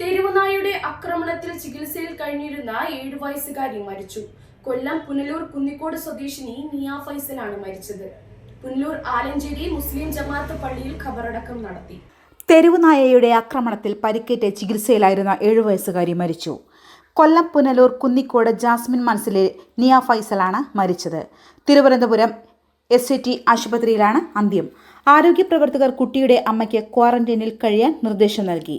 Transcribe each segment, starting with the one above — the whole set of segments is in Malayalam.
തെരുവുനായുടെ ആക്രമണത്തിൽ ചികിത്സയിൽ കഴിഞ്ഞിരുന്ന ഏഴു വയസ്സുകാരി മരിച്ചു. കൊല്ലം പുനലൂർ കുന്നിക്കോട് സ്വദേശിനി നിയ ഫൈസലാണ് മരിച്ചത്. പുനലൂർ ആലഞ്ചേരി മുസ്ലിം ജമാഅത്ത് പള്ളിയിൽ ഖബറടക്കം നടത്തി. തെരുവുനായയുടെ ആക്രമണത്തിൽ പരിക്കേറ്റ് ചികിത്സയിലായിരുന്ന ഏഴു വയസ്സുകാരി മരിച്ചു. കൊല്ലം പുനലൂർ കുന്നിക്കോട് ജാസ്മിൻ മനസ്സിലെ നിയ ഫൈസലാണ് മരിച്ചത്. തിരുവനന്തപുരം എസ് ടി ആശുപത്രിയിലാണ് അന്ത്യം. ആരോഗ്യ പ്രവർത്തകർ കുട്ടിയുടെ അമ്മയ്ക്ക് ക്വാറന്റൈനിൽ കഴിയാൻ നിർദ്ദേശം നൽകി.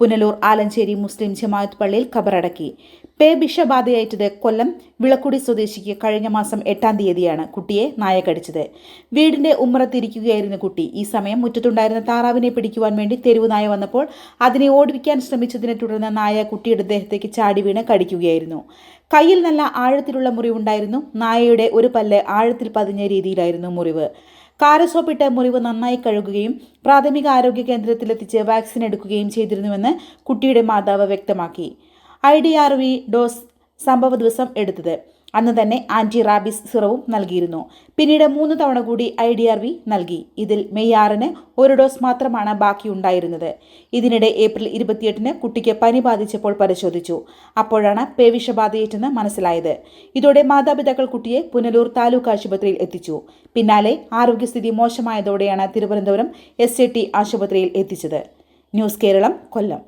പുനലൂർ ആലഞ്ചേരി മുസ്ലിം ജമാഅത്ത് പള്ളിയിൽ ഖബറടക്കി പേ വിഷബാധയേറ്റത് കൊല്ലം വിളക്കുടി സ്വദേശിക്ക് കഴിഞ്ഞ മാസം എട്ടാം തീയതിയാണ് കുട്ടിയെ നായ കടിച്ചത് വീടിന്റെ ഉമ്മറത്തിരിക്കുകയായിരുന്ന കുട്ടി. ഈ സമയം മുറ്റത്തുണ്ടായിരുന്ന താറാവിനെ പിടിക്കുവാൻ വേണ്ടി തെരുവ് നായ വന്നപ്പോൾ അതിനെ ഓടിപ്പിക്കാൻ ശ്രമിച്ചതിനെ തുടർന്ന് നായ കുട്ടിയുടെ ദേഹത്തേക്ക് ചാടി വീണ് കടിക്കുകയായിരുന്നു. കയ്യിൽ നല്ല ആഴത്തിലുള്ള മുറിവുണ്ടായിരുന്നു. നായയുടെ ഒരു പല്ല് ആഴത്തിൽ പതിഞ്ഞ രീതിയിലായിരുന്നു മുറിവ്. കാരസോപ്പിട്ട് മുറിവ് നന്നായി കഴുകുകയും പ്രാഥമിക ആരോഗ്യ കേന്ദ്രത്തിലെത്തിച്ച് വാക്സിൻ എടുക്കുകയും ചെയ്തിരുന്നുവെന്ന് കുട്ടിയുടെ മാതാവ് വ്യക്തമാക്കി. I D R V dose സംഭവ ദിവസം എടുത്തത്. അന്ന് തന്നെ ആന്റി റാബിസ് സിറവും നൽകിയിരുന്നു. പിന്നീട് മൂന്ന് തവണ കൂടി ഐ ഡി ആർ വി നൽകി. ഇതിൽ മെയ് ആറിന് ഒരു ഡോസ് മാത്രമാണ് ബാക്കിയുണ്ടായിരുന്നത്. ഇതിനിടെ ഏപ്രിൽ ഇരുപത്തിയെട്ടിന് കുട്ടിക്ക് പനി ബാധിച്ചപ്പോൾ പരിശോധിച്ചു. അപ്പോഴാണ് പേവിഷബാധയേറ്റെന്ന് മനസ്സിലായത്. ഇതോടെ മാതാപിതാക്കൾ കുട്ടിയെ പുനലൂർ താലൂക്ക് ആശുപത്രിയിൽ എത്തിച്ചു. പിന്നാലെ ആരോഗ്യസ്ഥിതി മോശമായതോടെയാണ് തിരുവനന്തപുരം എസ് ആശുപത്രിയിൽ എത്തിച്ചത്. ന്യൂസ് കേരളം കൊല്ലം.